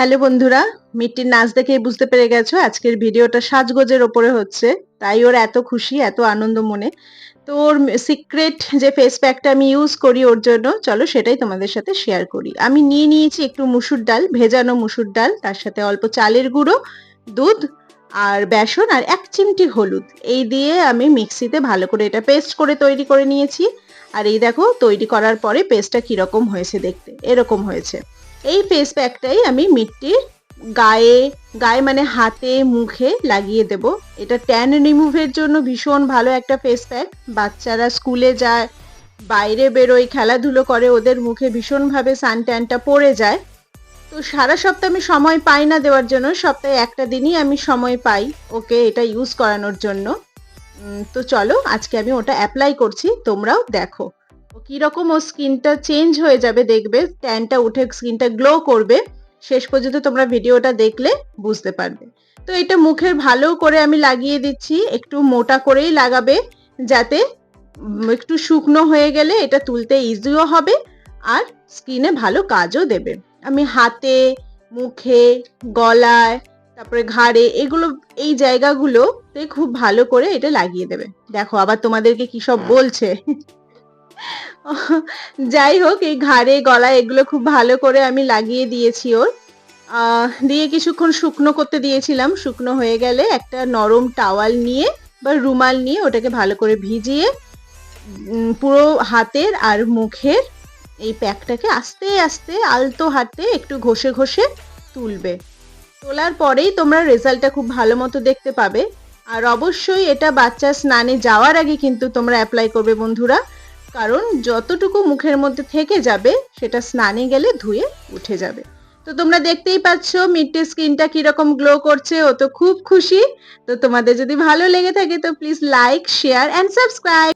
Hello বন্ধুরা, মিট্টির নাচ দেখেই বুঝতে পেরে গেছো, আজকের ভিডিওটা সাজগোজের ওপরে হচ্ছে। তাই ওর এত খুশি, এত আনন্দ মনে। তো ওর সিক্রেট যে ফেস প্যাকটা আমি ইউজ করি ওর জন্য, চলো সেটাই তোমাদের সাথে শেয়ার করি। আমি নিয়ে নিয়েছি একটু মুসুর ডাল, ভেজানো মুসুর ডাল, তার সাথে অল্প চালের গুঁড়ো, দুধ আর বেসন আর এক চিমটি হলুদ। এই দিয়ে আমি মিক্সিতে ভালো করে এটা পেস্ট করে তৈরি করে নিয়েছি। আর এই দেখো, তৈরি করার পরে পেস্টটা কীরকম হয়েছে দেখতে। এরকম হয়েছে। এই পেস্ট প্যাকটাই আমি মিট্টির গায়ে গায়ে মানে হাতে, মুখে লাগিয়ে দেব। এটা ট্যান রিমুভের জন্য ভীষণ ভালো একটা ফেস প্যাক বাচ্চারা স্কুলে যায়, বাইরে বেরোয়, খেলাধুলো করে, ওদের মুখে ভীষণভাবে সান ট্যানটা পড়ে যায়। তো সারা সপ্তাহ আমি সময় পাই না দেওয়ার জন্য, সপ্তাহে একটা দিনই আমি সময় পাই ওকে এটা ইউজ করানোর জন্য। তো চলো, আজকে আমি ওটা অ্যাপ্লাই করছি, তোমরাও দেখো। ও কীরকম ও স্কিনটা চেঞ্জ হয়ে যাবে দেখবে ট্যানটা উঠে স্কিনটা গ্লো করবে, শেষ পর্যন্ত তোমরা ভিডিওটা দেখলে বুঝতে পারবে। তো এটা মুখের ভালো করে আমি লাগিয়ে দিচ্ছি, একটু মোটা করেই লাগাবে, যাতে একটু শুকনো হয়ে গেলে এটা তুলতে ইজিও হবে, আর স্কিনে ভালো কাজও দেবে। আমি হাতে, মুখে, গলায়, তারপরে ঘাড়ে, এগুলো, এই জায়গাগুলোতে খুব ভালো করে এটা লাগিয়ে দেবে। দেখো আবার তোমাদেরকে কি সব বলছে। যাই হোক, এই ঘাড়ে, গলায় এগুলো খুব ভালো করে আমি লাগিয়ে দিয়েছি ওর। দিয়ে কিছুক্ষণ শুকনো করতে দিয়েছিলাম। শুকনো হয়ে গেলে একটা নরম টাওয়াল নিয়ে বা রুমাল নিয়ে ওটাকে ভালো করে ভিজিয়ে পুরো হাতের আর মুখের এই প্যাকটাকে আস্তে আস্তে আলতো হাতে একটু ঘষে ঘষে তুলবে। তোলার পরেই তোমরা রেজাল্টটা খুব ভালো মতো দেখতে পাবে। আর অবশ্যই এটা বাচ্চা স্নানে যাওয়ার আগে কিন্তু তোমরা অ্যাপ্লাই করবে বন্ধুরা। কারণ যতটুকু মুখের মধ্যে থেকে যাবে, সেটা স্নানে গেলে ধুয়ে উঠে যাবে। তো তোমরা দেখতেই পাচ্ছ, মিট্টে স্কিনটা কীরকম গ্লো করছে, ও তো খুব খুশি। তো তোমাদের যদি ভালো লেগে থাকে, তো please like share and subscribe